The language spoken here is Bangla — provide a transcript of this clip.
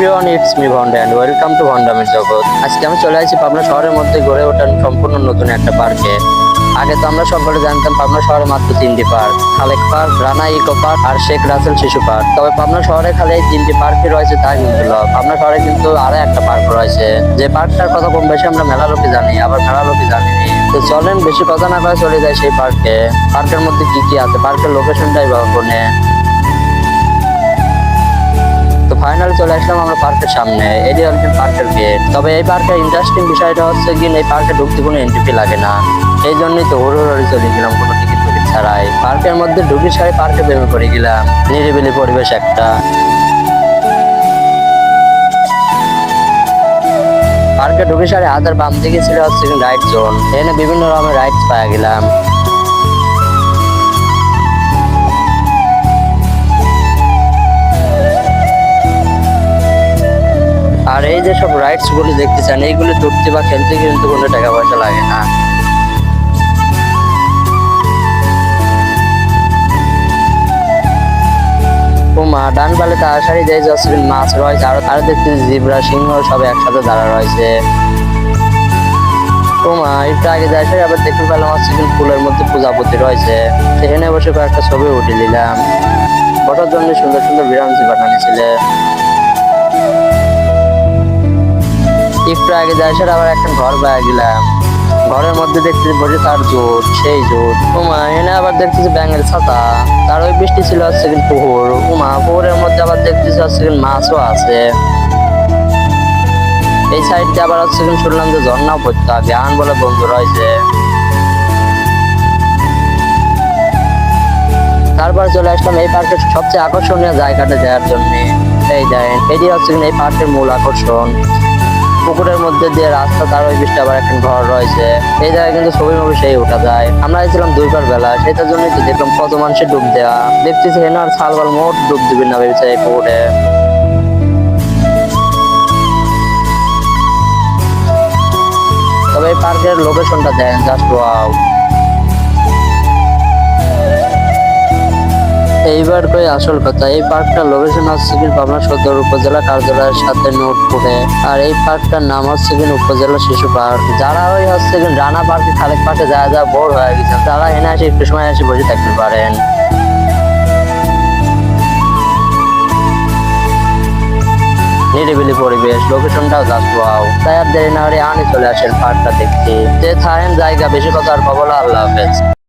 Everyone it's me Bhonda and welcome to ভন্ডামের জগৎ আজকে আমি চলে আসছি পাবনা শহরের মধ্যে গড়ে ওঠা সম্পূর্ণ নতুন একটা পার্কে আগে তো আমরা সকলে জানতাম পাবনা শহরে মাত্র তিনটি park Khalek park Rana eco park আর শেখ রাসেল শিশু পার্ক তবে পাবনা শহরে খালি এই তিনটি পার্কই রয়েছে তা কিন্তু। পাবনা শহরে কিন্তু আরও একটা পার্ক রয়েছে। যে পার্কটার কথা কম বেশি আমরা মেলা লোকে জানি, আবার মেলা লোকে জানি তো চলেন, বেশি কথা না করে চলে যায় সেই পার্কে পার্কের মধ্যে কি কি আছে? পার্কের লোকেশনটাই বা কোনে চলে আসলাম আমরা পার্কের সামনে। এটি হচ্ছে পার্কের গেট। তবে এই পার্কের ইন্টারেস্টিং বিষয়টা হচ্ছে কি, এই পার্কে ঢুকতে কোনো এন্ট্রি লাগে না। এই জন্যই তো হরি চলে গেলাম, কোনো টিকিট টিকিট ছাড়াই। পার্কের মধ্যে ঢুকি সারি পার্কে প্রেমে পড়ে গেলাম, নিরিবিলি পরিবেশ একটা। পার্কে ঢুকে সারি হাতের বাম দিকে ছিল হচ্ছে রাইড জোন এখানে বিভিন্ন রকমের রাইডস পাওয়া গেলাম। এই যে সব রাইডস গুলি চান, এইগুলো তুলতে বা খেলতে কিন্তু কোনো টাকা পয়সা লাগে না। মা, ডান পালে তাড়াতাড়ি যে জসমিন মাছ রয়েছে, আরও তারা দেখতে জিব্রা, সিংহ সব একসাথে দাঁড়া রয়েছে। তোমা একটু আগে যাই আবার দেখতে পেলাম হচ্ছে ফুলের মধ্যে পূজাপতি রয়েছে। সেখানে বসে কয়েকটা ছবি উঠে নিলাম ফটোর জন্য সুন্দর সুন্দর বিরামজি বানানি ছিল একটু আগে যাই সেটা আবার একটা ঘর পাওয়া গেলাম। ঘরের মধ্যে দেখতেছি বসে তার জোট সেই জোট উমা, এনে আবার দেখতেছি ব্যাঙের ছাতা। তার ওই বৃষ্টি ছিল হচ্ছে কিন্তু পুকুর। উমা, পুকুরের মধ্যে আবার দেখতেছি হচ্ছে কিন্তু মাছও আছে। এই সাইডটা আবার হচ্ছে কিন্তু শুনলাম যে ঝর্ণাও পড়তে হবে আন বলে বন্ধু রয়েছে। তারপর চলে আসলাম এই পার্কের সবচেয়ে আকর্ষণীয় জায়গাটা যাওয়ার জন্য। এই দেখেন, এটি হচ্ছে এই পার্কের মূল আকর্ষণ। পুকুরের মধ্যে দিয়ে রাস্তা তার ওই পিছটা আবার একটা ঘর রয়েছে। এই জায়গায় কিন্তু ছবি মুভি সেই ওঠা যায়। আমরা গেছিলাম দুইবার বেলা, সেটার জন্য তো দেখলাম কত মানুষের ডুব দেওয়া দেখতেছি হেন আর সালবার মোট ডুব দিবেন না ভেবেছে এই পুকুরে। তবে এই পার্কের লোকেশনটা দেন জাস্ট ওয়াও এইবার কই আসল কথা, এই লোকেশন হচ্ছে কি পাবনা সদর উপজেলা কার্যালয়ের সাথে আর এই পার্কটার নাম হচ্ছে কি উপজেলা শিশু পার্ক। যারা ওই হচ্ছে কি রানা খালেক পার্কে যা যা হয়ে গেছে, তারা এনে একটু সময় এসে বসে থাকতে পারেন। নিরিবিলি পরিবেশ লোকেশনটাও ওয়াও। তাই আর দেরি না হলে আনি চলে আসেন পার্কটা দেখতে। যে থাকেন জায়গা, বেশি কথা আর খবর আল্লাহ হাফেজ।